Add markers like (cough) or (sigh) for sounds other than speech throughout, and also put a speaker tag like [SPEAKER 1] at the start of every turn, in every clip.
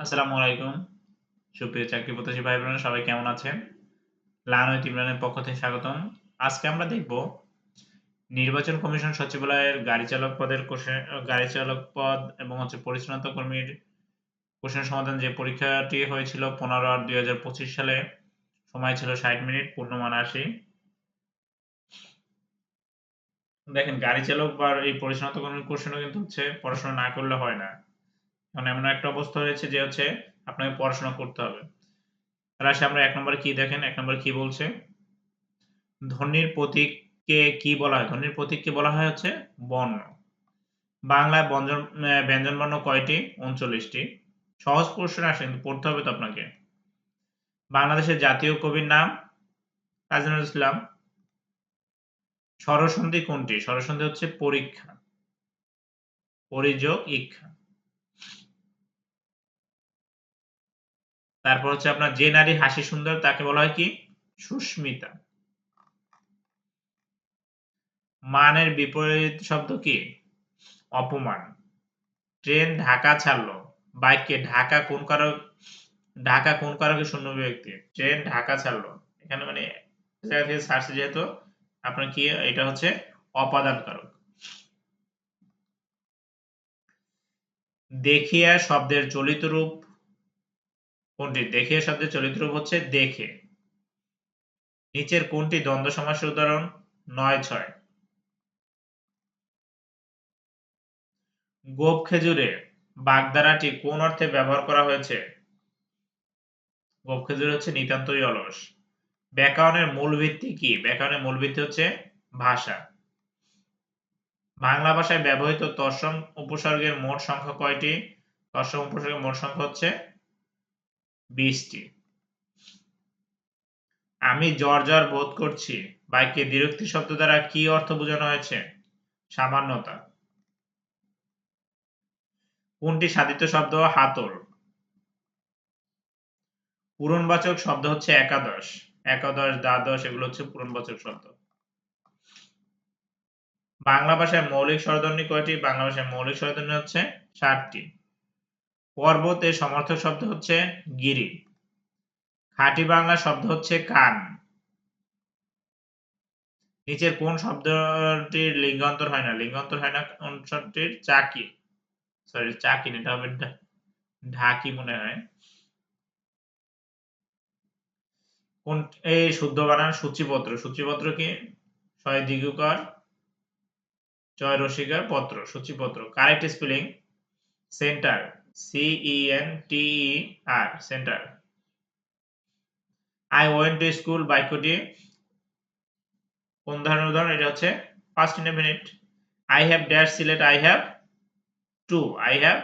[SPEAKER 1] আসসালামু আলাইকুম। সুপ্রিয় চাকরি প্রত্যাশী ভাই বোনেরা সবাই কেমন আছেন? লান ও ইমরানের পক্ষ থেকে স্বাগতম। আজকে আমরা দেখব নির্বাচন কমিশন সচিবালয়ের গাড়ি চালক পদের গাড়ি চালক পদ এবং হচ্ছে পরিচ্ছন্নতা কর্মীর কোশ্চেন সমাধান যে পরীক্ষাটি হয়েছিল পনেরো আট দুই হাজার পঁচিশ সালে, সময় ছিল ষাট মিনিট, পূর্ণমান আশি। দেখেন, গাড়ি চালক বা এই পরিচ্ছন্নতা কর্মীর কোশ্চেনও কিন্তু হচ্ছে পড়াশোনা না করলে হয় না। মানে এমন একটা অবস্থা হয়েছে যে হচ্ছে আপনাকে পড়াশোনা করতে হবে। আসে আমরা এক নম্বরে কি দেখেন, এক নম্বরে কি বলছে? ধ্বনির প্রতীককে কি বলা হয়? ধ্বনির প্রতীককে বলা হয় হচ্ছে বর্ণ। বাংলায় ব্যঞ্জন ব্যঞ্জন বর্ণ কয়টি? উনচল্লিশটি। সহজ প্রশ্ন আসে, কিন্তু পড়তে হবে তো আপনাকে। বাংলাদেশের জাতীয় কবির নাম কাজী ইসলাম। স্বরসন্ধি কোনটি? স্বরসন্ধি হচ্ছে পরীক্ষা। পরিযোগ, ইক্ষা। তারপর হচ্ছে আপনার যে নারী হাসি সুন্দর তাকে বলা হয় কি? সুস্মিতা। মানের বিপরীত শব্দ কি? অপমান। ট্রেন ঢাকা ছাড়লো। বাইককে ঢাকা কোন কারক, ঢাকা কোন কারকে শূন্য ব্যক্তি ট্রেন ঢাকা ছাড়লো। এখানে মানে সার্চ যেহেতু, আপনার কি? এটা হচ্ছে অপাদান কারক। দেখিয়া শব্দের চলিত রূপ কোনটি দেখিয়া শব্দের চলিত রূপ হচ্ছে দেখে। নিচের কোনটি দ্বন্দ্ব সমাসের উদাহরণ? নয়, ছয়। গোপ খেজুরে বাগধারাটি কোন অর্থে ব্যবহার করা হয়েছে? গোপ খেজুর হচ্ছে নিতান্তই অলস। ব্যাকরণের মূল ভিত্তি কি? ব্যাকরণের মূল ভিত্তি হচ্ছে ভাষা। বাংলা ভাষায় ব্যবহৃত তৎসম উপসর্গের মোট সংখ্যা কয়টি? তৎসম উপসর্গের মোট সংখ্যা হচ্ছে বিশটি আমি জ্বর বোধ করছি। বাক্যে বিরক্তি শব্দ দ্বারা কি অর্থ বোঝানো হয়েছে? সামান্যতা। কোনটি সাধিত শব্দ? হাতল। পূরণবাচক শব্দ হচ্ছে একাদশ। একাদশ, দ্বাদশ, এগুলো হচ্ছে পূরণবাচক শব্দ। বাংলা ভাষায় মৌলিক স্বরধ্বনি কয়টি? বাংলা ভাষায় মৌলিক স্বরধ্বনি হচ্ছে ষাটটি পর্বতের সমর্থক শব্দ হচ্ছে গিরি। খাঁটি বাংলা শব্দ হচ্ছে কান। নিচের কোন শব্দটির লিঙ্গান্তর হয় না? লিঙ্গান্তর হয় না কোন শব্দটির? চাকি। সরি চাকি এটা হবে ঢাকি মনে হয়। কোন, এই শুদ্ধ বানান সূচিপত্র। সূচিপত্র কি? ছয় দিগুকার জয় রসিকার পত্র। সূচিপত্র। Correct spelling, centre. C E T R centre I went to school বাক্যটি কোন ধরনের উদাহরণ? এটা হচ্ছে first in minute I have dash Sylhet I have to I have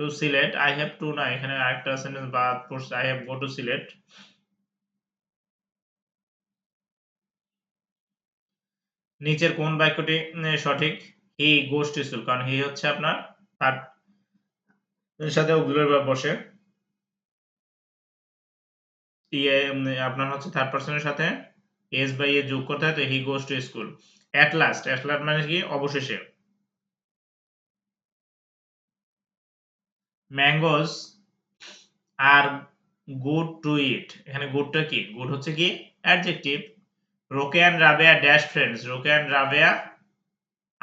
[SPEAKER 1] to Sylhet I have to না, এখানে আরেকটা সেন্টেন্স বাদ পড়ছে I have go to Sylhet নিচের কোন বাক্যটি সঠিক? হি গোস টু স্কুল কারণ হি হচ্ছে আপনার সাথে অক্সিলারি ভার্ব বসে। ইয়ে আপনার হচ্ছে থার্ড পার্সনের সাথে এস বাই এ যোগ করতে হয়, তো he goes to school at last at last মানে কি? অবশেষে। ম্যাঙ্গোস আর গুড টু ইট এখানে গুডটা কি? গুড হচ্ছে কি? Adjective Roke and Rabeya dash friends Roke and Rabeya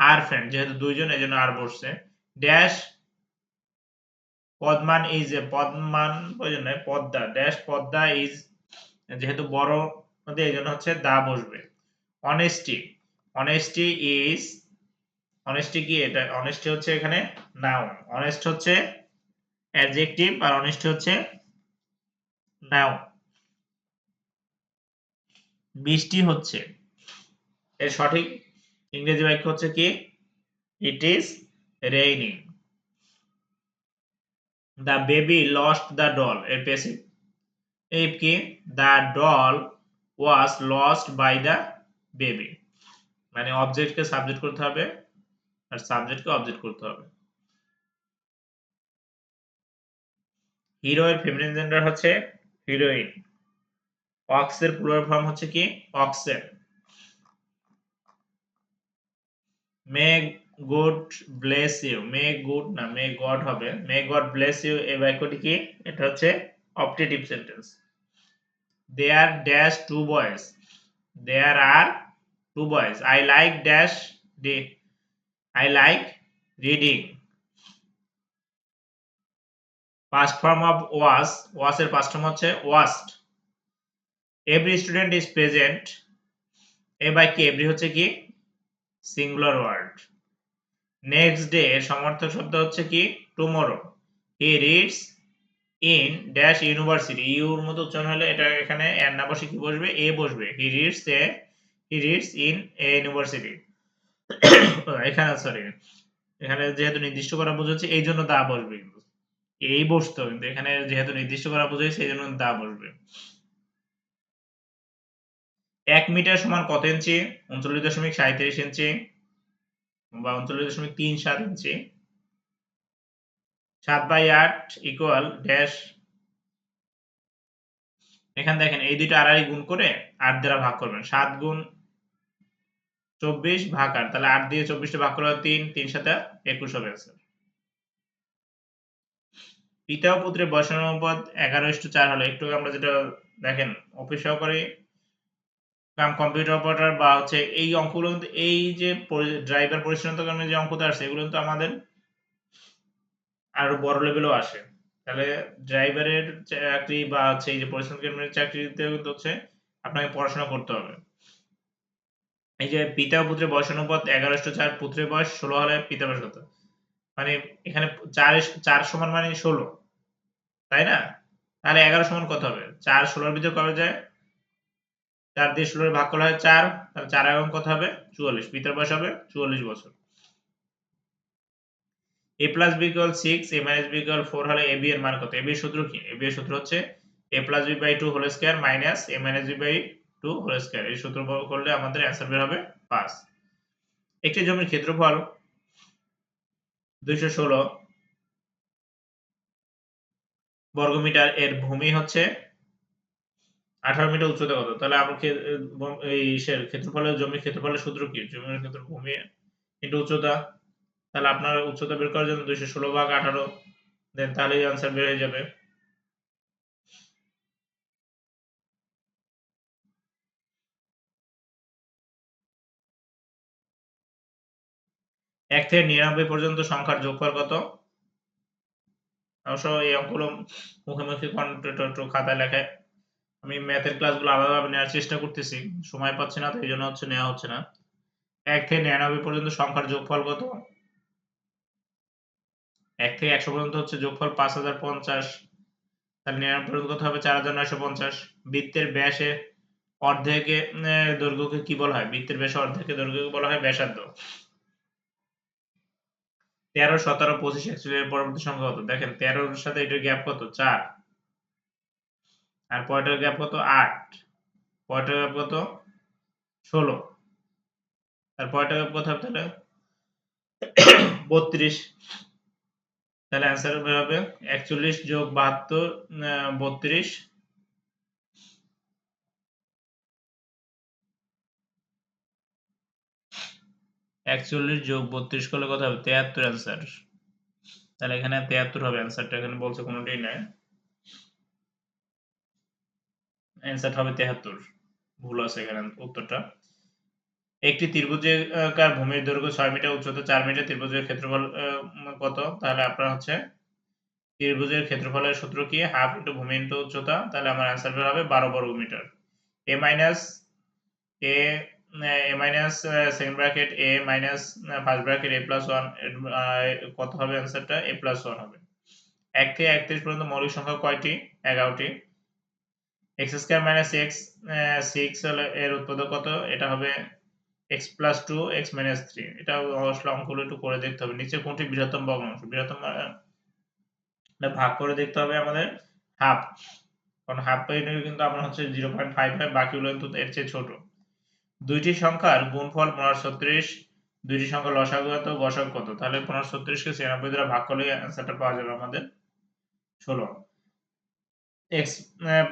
[SPEAKER 1] R friend যেহেতু দুইজন এই জন্য আর বসছে। ড্যাশ পদ্মান ইজ এ পদ্মান প্রয়োজন নয় পদ্মা ড্যাশ পদ্মা ইজ যেহেতু বড় নদী এই জন্য হচ্ছে দা বসবে। অনেস্টি অনেস্টি ইজ অনেস্টি কি এটা? অনেস্টি হচ্ছে এখানে নাউন অনেস্ট হচ্ছে অ্যাডজেক্টিভ আর অনেস্টি হচ্ছে নাউন বৃষ্টি হচ্ছে, এর সঠিক ইংরেজি বাক্য হচ্ছে কি? It is raining the baby lost the doll এর প্যাসিভ এই কি the doll was lost by the baby মানে অবজেক্টকে সাবজেক্ট করতে হবে আর সাবজেক্টকে অবজেক্ট করতে হবে। হিরো ফেমিনিন জেন্ডার হচ্ছে হিরোইন অক্সের প্লুরাল ফর্ম হচ্ছে কি? অক্সের মেঘ God bless you may good না মে গড হবে। মে গড ব্লেস ইউ এই বাক্যটি কি? এটা হচ্ছে optative sentence there dash two boys there are two boys I like dash day I like reading past form of was was এর past form হচ্ছে wast every student is present এ বাক্যে every হচ্ছে কি? সিঙ্গুলার ওয়ার্ড নেক্সট ডে এর সমর্থক শব্দ হচ্ছে কি? Tomorrow he reads in dash university your মতো উচ্চারণ হলে এটা এখানে এর না বসে কি বসবে? এ বসবে। He reads a he reads in a university এখানে সরি এখানে যেহেতু নির্দিষ্ট করা বুঝাচ্ছে, এই জন্য দা বসবে। এই বসতো, কিন্তু এখানে যেহেতু নির্দিষ্ট করা বুঝাইছে এই জন্য দা বসবে। এক মিটার সমান কত ইঞ্চি? উনচল্লিশ দশমিক সাঁত্রিশ ইঞ্চি। বা উনচল্লিশ দশমিক তিন সাত ইঞ্চি। সাত বাই আট ইকুয়াল ড্যাশ এখানে দেখেন এই দুইটা আড়াই গুণ করে আট দ্বারা ভাগ করবেন। সাত গুণ চব্বিশ ভাগ আট, তাহলে আট দিয়ে চব্বিশটা ভাগ করা তিন তিন সাথে একুশ হবে পিতা পুত্রের অনুপাত এগারো ইস্টু চার হলে। একটু আমরা যেটা দেখেন অফিস সহকারী কাম কম্পিউটার অপারেটর বা হচ্ছে এই অঙ্কগুলো কিন্তু এই যে ড্রাইভার পরিচালনা কারণে যে অঙ্কটা আসছে এগুলো কিন্তু আমাদের আরও বড় লেভেলও আসে। তাহলে ড্রাইভারের চাকরি বা হচ্ছে এই যে পরিশ্রম কেন্দ্রের চাকরিতেও কিন্তু হচ্ছে আপনাকে পড়াশোনা করতে হবে। এই যে পিতা পুত্রের বয়স অনুপাত এগারো চার, পুত্রের বয়স ষোলো হলে পিতা বয়স কত? মানে এখানে চার চার সমান মানে ষোলো। তাই না? তাহলে এগারো সমান কত হবে? চার ষোলোর ভিতরে কবে যায়? চার দিয়ে ষোলোর ভাগ করা হয় চার, তাহলে চার এগারো কত হবে? চুয়াল্লিশ। পিতার বয়স হবে চুয়াল্লিশ বছর। A plus B equal six A minus B equal four হলে এ বি এর মান কত? এ বি এর সূত্র কি? এ বি এর সূত্র হচ্ছে A plus B by two whole square minus A minus B by two whole square এই সূত্র করলে আমাদের অ্যান্সার বের হবে পাঁচ। একটি জমির ক্ষেত্রফল দুইশো ষোলো বর্গমিটার এর ভূমি হচ্ছে আঠারো মিটার উচ্চতা কত? তাহলে আমরা এই ক্ষেত্রফলের, জমির ক্ষেত্রফলের সূত্র কি? জমির ক্ষেত্র ভূমি ইন্টু উচ্চতা। তাহলে আপনার উচ্চতা বের করার জন্য দুইশো ষোলো ভাগ আঠারো, দেন তাহলেই আনসার বের হয়ে যাবে। এক থেকে নিরানব্বই পর্যন্ত সংখ্যার যোগফল কত? অবশ্য এই অঙ্কগুলো মুখে মুখোমুখি খাতায় লেখায়। আমি ম্যাথের ক্লাসগুলো আলাদাভাবে নেওয়ার চেষ্টা করতেছি, সময় পাচ্ছি না, তো এই জন্য হচ্ছে নেওয়া হচ্ছে না। এক থেকে নিরানব্বই পর্যন্ত সংখ্যার যোগফল কত? এক থেকে একশো পর্যন্ত হচ্ছে যোগফল পাঁচ হাজার পঞ্চাশ। তাহলে নিরানব্বই পর্যন্ত কত হবে? চার হাজার নয়শো পঞ্চাশ। বৃত্তের ব্যাসে অর্ধেকে দৈর্ঘ্যকে কি বলা হয়? বৃত্তের ব্যাসে অর্ধেকে দৈর্ঘ্যকে বলা হয় ব্যাসার্ধ। তেরো, সতেরো, পঁচিশ, একচল্লিশ পরবর্তী সংখ্যা কত? দেখেন, তেরোর সাথে এটার গ্যাপ কত? চার। আর পয়টার গ্যাপ কত? আট। পয়টার গ্যাপ কত? ষোলো। আর পয়টার গ্যাপ কত হবে তাহলে? বত্রিশ। তাহলে অ্যান্সার হবে একচল্লিশ যোগ বাহাত্তর বত্রিশ। একচল্লিশ যোগ বত্রিশ করলে কত হবে? তেয়াত্তর অ্যান্সার তাহলে এখানে তেয়াত্তর হবে অ্যান্সারটা এখানে বলছে কোনোটাই নাই। অ্যান্সার হবে তেহাত্তর। ভুল আছে এখানে উত্তরটা। একটি ত্রিভুজাকার ভূমির দৈর্ঘ্য ছয় মিটার, উচ্চতা চার মিটার, ত্রিভুজের ক্ষেত্রফল কত? তাহলে আপনার হচ্ছে ত্রিভুজের ক্ষেত্রফলের সূত্র কি? হাফ ইন্টু ভূমি ইন্টু উচ্চতা, তাহলে আমার অ্যান্সার বের হবে বারো বর্গ metre. A minus, A A minus second bracket A minus first bracket A plus one কত হবে অ্যান্সারটা এ প্লাস ওয়ান হবে। এক থেকে একত্রিশ পর্যন্ত মৌলিক সংখ্যা কয়টি? এগারোটি। X square minus X six হলে এর উৎপাদক কত? এটা হবে X plus two X minus three এটা অবশ্যই অঙ্কগুলো একটু করে দেখতে হবে। নিচে কোনটি বৃহত্তম ভগ্নাংশ বৃহত্তম ভাগ করে দেখতে হবে আমাদের। হাফ কারণ হাফ পয়েন্টের কিন্তু আপনার হচ্ছে জিরো পয়েন্ট ফাইভ ফাইভ বাকিগুলো কিন্তু এর চেয়ে ছোট। দুইটি সংখ্যার গুণফল পনেরো ছত্রিশ, দুইটি সংখ্যা লসাগু কত? কত? তাহলে পনেরো ছত্রিশকে ছিয়ানব্বই দ্বারা ভাগ করলে অ্যান্সারটা পাওয়া যাবে আমাদের। ষোলো। X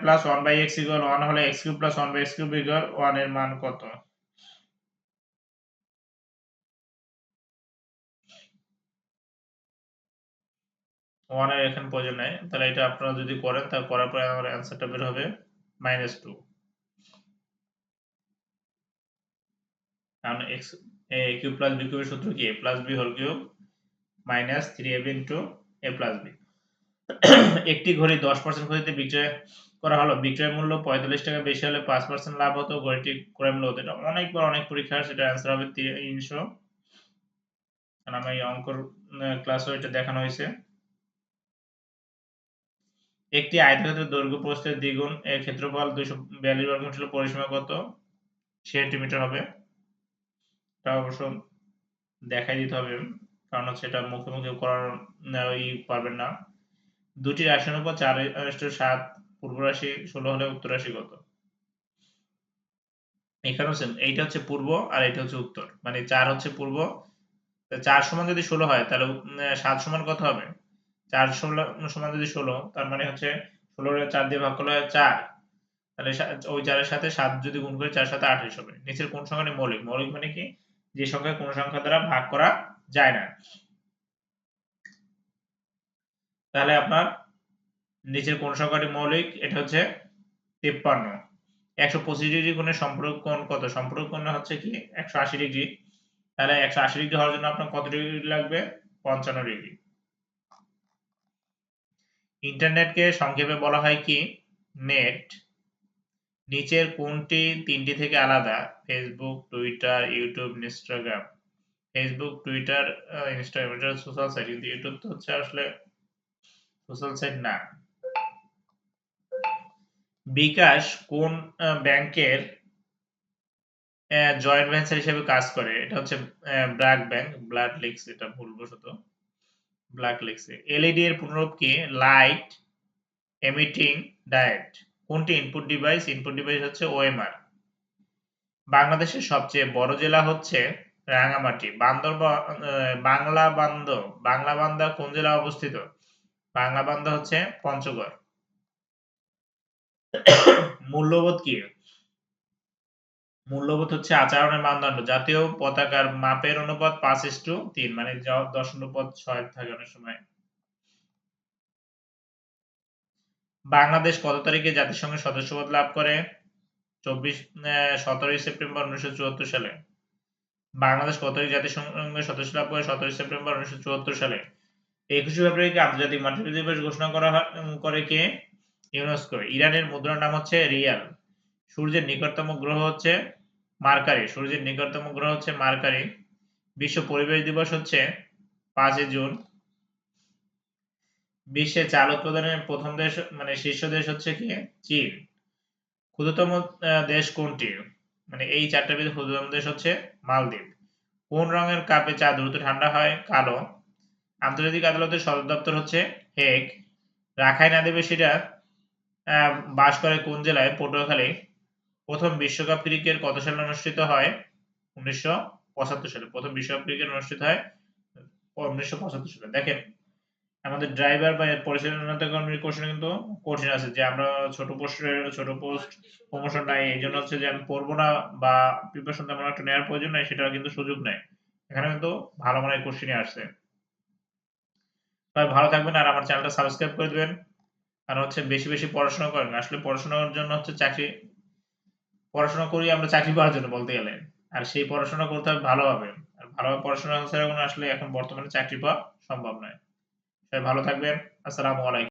[SPEAKER 1] plus one by X equal one হলে X cube plus one by X cube equal ওয়ানের মান কত? ওয়ানের এখানে প্রয়োজন নেই। তাহলে এটা আপনারা যদি করেন তাহলে করার পরে আমার অ্যান্সারটা বের হবে মাইনাস টু কারণ x a cube plus b কিউবের সূত্র কি? A plus b whole cube minus three a b into a plus b (clears throat) একটি ঘড়ি দশ পার্সেন্ট ঘড়িতে বিক্রয় করা হলো। বিক্রয় মূল্য পঁয়তাল্লিশ টাকা বেশি হলে পাঁচ পার্সেন্ট লাভ হতো, ঘড়িটি ক্রয় মূল্য হতো। এটা অনেকবার অনেক পরীক্ষা সেটা অ্যান্সার হবে তিনশো। কারণ আমি অঙ্কর ক্লাসও এটা দেখানো হয়েছে। একটি আয়তক্ষেত্রের দৈর্ঘ্য প্রস্থের দ্বিগুণ এর ক্ষেত্রফল দুইশো বিয়াল্লিশ বর্গ মিটার পরিসীমা কত? সেন্টিমিটার হবে। এটা অবশ্য দেখাই দিতে হবে, কারণ হচ্ছে এটা মুখে মুখে করার ই পারবেন না। দুটি রাশির উপর চার সাত পূর্ব রাশি, ষোলো হলে উত্তর রাশি কত? এখানে হচ্ছে এইটা হচ্ছে পূর্ব আর এটা হচ্ছে উত্তর। মানে চার হচ্ছে পূর্ব। চার সমান যদি ষোলো হয়, তাহলে সাত সমান কত হবে? চার ষোলো, সমান যদি ষোলো, তার মানে হচ্ছে ষোলো চার দিয়ে ভাগ করলে হয় চার। তাহলে ওই চারের সাথে সাত যদি গুণ করে চার সাথে আঠাশ হবে। নিচের কোন সংখ্যাটি মৌলিক। মৌলিক মানে কি? যে সংখ্যা কোন সংখ্যা দ্বারা ভাগ করা যায় না। তাহলে আপনার নিচের কোন সংখ্যাটি মৌলিক? এটা হচ্ছে তিপ্পান্ন। একশো পঁচিশ ডিগ্রি কোণের সম্পর্ক কোণ কত? সম্পর্ক কোণ হচ্ছে কি? একশো আশি ডিগ্রি। তাহলে একশো আশি ডিগ্রি হওয়ার জন্য আপনার কত ডিগ্রি লাগবে? পঞ্চান্ন ডিগ্রি। ইন্টারনেটকে সংক্ষেপে বলা হয় কি? নেট। নিচের কোনটি তিনটি থেকে আলাদা। Facebook, Twitter, YouTube, Instagram. Facebook, Twitter Instagram social site কিন্তু ইউটিউব তো হচ্ছে আসলে সোশ্যাল সাইট না। বিকাশ কোন ব্যাংকের জয়েন্ট ভেঞ্চার হিসেবে কাজ করে? এটা হচ্ছে ব্ল্যাক ব্যাংক ব্লাড লিক্স, এটা ভুলবশত। ব্ল্যাক লিখছে এলইডি এর পুনরূপ কি? লাইট এমিটিং ডায়েট কোনটি? ইনপুট ডিভাইস ইনপুট ডিভাইস হচ্ছে ওএমআর বাংলাদেশের সবচেয়ে বড় জেলা হচ্ছে রাঙামাটি বান্দরবান বাংলা বান্দ বাংলা বান্দা কোন জেলা অবস্থিত? বাংলা বান্দা হচ্ছে পঞ্চগড়। মূল্যবোধ কি? মূল্যবোধ হচ্ছে আচরণের মানদণ্ড। জাতীয় পতাকার মাপের অনুপাত পাঁচ ইস্টু তিন মানে দশ অনুপাত ছয় থাকে অনেক সময়। বাংলাদেশ কত তারিখে জাতিসংঘের সদস্যপদ লাভ করে? চব্বিশ সতেরোই সেপ্টেম্বর উনিশশো চুয়াত্তর সালে। বাংলাদেশ কত তারিখ জাতিসংঘের সদস্য লাভ করে? সতেরোই সেপ্টেম্বর উনিশশো চুয়াত্তর সালে। একুশে ফেব্রুয়ারিকে আন্তর্জাতিক মাতৃ দিবস ঘোষণা করা করে কে? ইউনেস্কো। ইরানের মুদ্রার নাম হচ্ছে রিয়াল। সূর্যের নিকটতম গ্রহ হচ্ছে মার্কারি। সূর্যের নিকটতম গ্রহ হচ্ছে মার্কারি। বিশ্ব পরিবেশ দিবস হচ্ছে পাঁচই জুন। বিশ্বে চাল উৎপাদনের প্রথম দেশ মানে শীর্ষ দেশ হচ্ছে কি? চীন। ক্ষুদ্রতম দেশ কোনটি? মানে এই চারটার ভিতরে ক্ষুদ্রতম দেশ হচ্ছে মালদ্বীপ। কোন রঙের কাপে চা দ্রুত ঠান্ডা হয়? কালো। আন্তর্জাতিক আদালতের সদর দপ্তর হচ্ছে হেগ। রাখাইন আদিবাসীরা বাস করে কোন জেলায়? পটুয়াখালী। প্রথম বিশ্বকাপ ক্রিকেট কত সালে অনুষ্ঠিত হয়? উনিশশো পঁচাত্তর সালে। প্রথম বিশ্বকাপ ক্রিকেট অনুষ্ঠিত হয় উনিশশো সালে। দেখেন, আমাদের ড্রাইভার বা পরিচালনা কর্মীর কোশ্চেন কিন্তু কঠিন আছে, যে আমরা ছোট পোস্টের ছোট পোস্ট প্রমোশন নাই, এই জন্য হচ্ছে যে আমি পড়ব না বা প্রিপারেশন তেমন একটা নেওয়ার প্রয়োজন নাই সেটা কিন্তু সুযোগ নেই। এখানে কিন্তু ভালো মানের কোশ্চেনই আসছে। ভালো থাকবেন আর আমার চ্যানেলটা সাবস্ক্রাইব করে দেবেন। আর হচ্ছে বেশি বেশি পড়াশোনা করেন। আসলে পড়াশোনার জন্য হচ্ছে চাকরি, পড়াশোনা করি আমরা চাকরি পাওয়ার জন্য বলতে গেলে। আর সেই পড়াশোনা করতে হবে ভালোভাবে আর ভালোভাবে পড়াশোনা ছাড়া আসলে এখন বর্তমানে চাকরি পাওয়া সম্ভব নয়। সবাই ভালো থাকবেন। আসসালামু আলাইকুম।